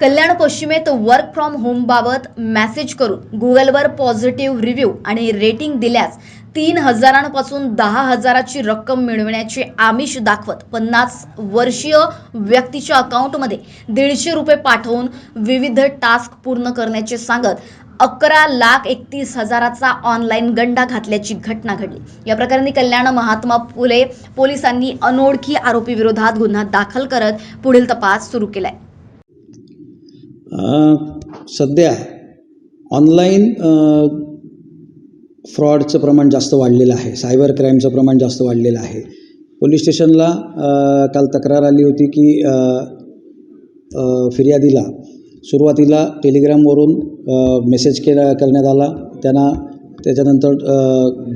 कल्याण पश्चिमेत work from home बाबत message करून गुगलवर पॉझिटिव्ह रिव्ह्यू आणि रेटिंग दिल्यास तीन हजारांपासून दहा हजाराची रक्कम मिळविण्याचे आमिष दाखवत पन्नास वर्षीय व्यक्तीच्या अकाउंटमध्ये दीडशे रुपये पाठवून विविध टास्क पूर्ण करण्याचे सांगत अकरा लाख एकतीस हजाराचा ऑनलाईन गंडा घातल्याची घटना घडली. या प्रकरणी कल्याण महात्मा फुले पोलिसांनी अनोळखी आरोपी विरोधात गुन्हा दाखल करत पुढील तपास सुरू केलाय. सध्या ऑनलाईन फ्रॉडचं प्रमाण जास्त वाढलेलं आहे. सायबर क्राईमचं प्रमाण जास्त वाढलेलं आहे. पोलीस स्टेशनला काल तक्रार आली होती की फिर्यादीला सुरुवातीला टेलिग्रामवरून मेसेज केला करण्यात आला. त्यांना त्याच्यानंतर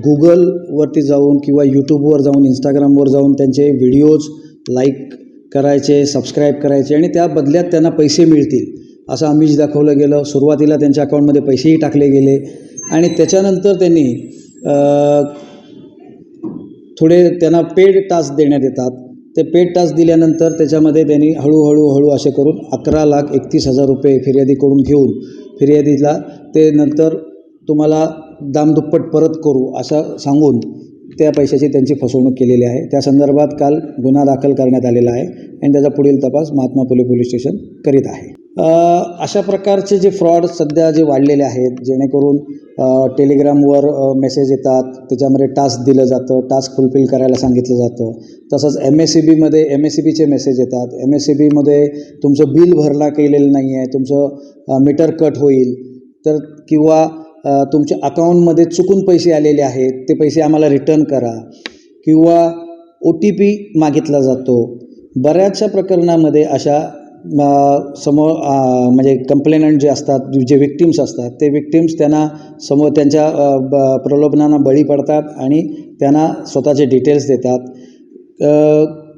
गुगलवरती जाऊन किंवा यूट्यूबवर जाऊन इंस्टाग्रामवर जाऊन त्यांचे व्हिडिओज लाईक करायचे सबस्क्राईब करायचे आणि त्या बदल्यात त्यांना पैसे मिळतील. असं आमिष दाखवलं गेलं. सुरुवातीला त्यांच्या अकाउंटमध्ये पैसेही टाकले गेले. आणि त्याच्यानंतर त्यांनी थोडे त्यांना पेड टास्क देण्यात येतात. ते पेड टास्क दिल्यानंतर त्याच्यामध्ये त्यांनी हळूहळू हळू असे करून अकरा लाख एकतीस हजार रुपये फिर्यादीकडून घेऊन फिर्यादीला ते नंतर तुम्हाला दामदुप्पट परत करू असं सांगून त्या पैशाची त्यांची फसवणूक केलेली आहे. त्या संदर्भात काल गुन्हा दाखल करण्यात आलेला आहे. आणि त्याचा पुढील तपास महात्मा फुले पोलीस स्टेशन करीत आहे. अशा प्रकारचे जे फ्रॉड सध्या जे वाढलेले आहेत जेणेकरून टेलिग्रामवर मेसेज येतात त्याच्यामध्ये टास्क दिलं जातं टास्क फुलफिल करायला सांगितलं जातं. तसंच एम एस सी बीमध्ये एम एस सी बीचे मेसेज येतात. एम एस सी बीमध्ये तुमचं बिल भरला केलेलं नाही आहे तुमचं मीटर कट होईल. तर किंवा तुमच्या अकाउंटमध्ये चुकून पैसे आलेले आहेत ते पैसे आम्हाला रिटर्न करा. किंवा ओ टी पी मागितला जातो. बऱ्याचशा प्रकरणामध्ये अशा समोर म्हणजे कंप्लेनंट जे असतात जे विक्टिम्स असतात ते विक्टिम्स त्यांना समोर त्यांच्या ब- प्रलोभनांना बळी पडतात आणि त्यांना स्वतःचे डिटेल्स देतात.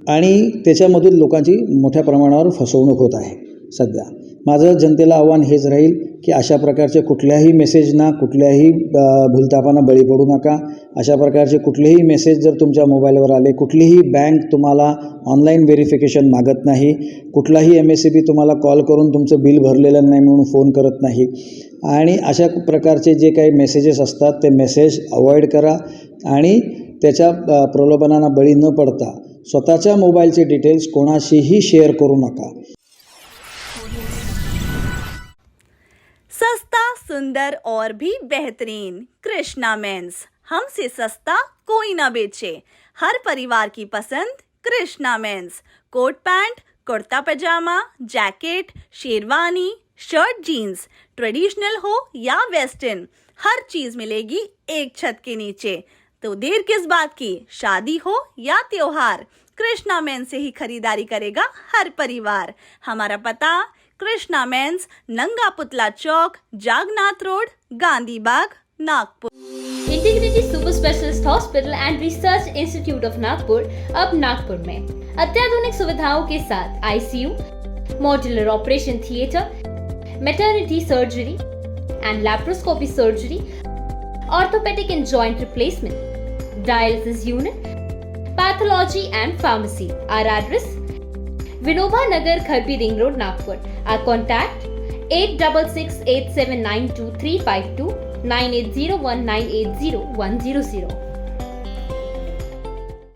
आणि त्याच्यामधून लोकांची मोठ्या प्रमाणावर फसवणूक होत आहे सध्या. माझं जनतेला आव्हान हेच राहील की अशा प्रकारचे कुठल्याही मेसेजना कुठल्याही अ, भूलथापांना बळी पडू नका. अशा प्रकारचे कुठलेही मेसेज जर तुमच्या मोबाईलवर आले कुठलीही बँक तुम्हाला ऑनलाईन व्हेरिफिकेशन मागत नाही कुठलाही एम एस सी बी तुम्हाला कॉल करून तुमचं बिल भरलेलं नाही म्हणून फोन करत नाही. आणि अशा प्रकारचे जे काही मेसेजेस असतात ते मेसेज अवॉइड करा आणि त्याच्या प्रलोभनांना बळी न पडता स्वतःच्या मोबाईलचे डिटेल्स कोणाशीही शेअर करू नका. सुंदर और भी बेहतरीन। कृष्णा मेंस, हमसे सस्ता कोई ना बेचे। हर परिवार की पसंद Krishna men's. Coat pant, kurta pyjama, jacket, sherwani, shirt jeans, traditional हो या वेस्टर्न, हर चीज़ मिलेगी एक छत के नीचे। तो देर किस बात की? शादी हो या त्योहार? कृष्णा मेन से ही खरीदारी करेगा हर परिवार। हमारा पता कृष्णा मेन्स, नंगा पुतला चौक, Jagnath road, Gandhi Bagh, Nagpur. Integrity super specialist hospital and research institute of Nagpur अब नागपुर में। अत्याधुनिक सुविधाओं के साथ ICU modular operation theatre maternity surgery and laparoscopy surgery orthopaedic and joint replacement dialysis unit Vinoba Nagar, Kharpi Ring Road, Nagpur. Our contact 866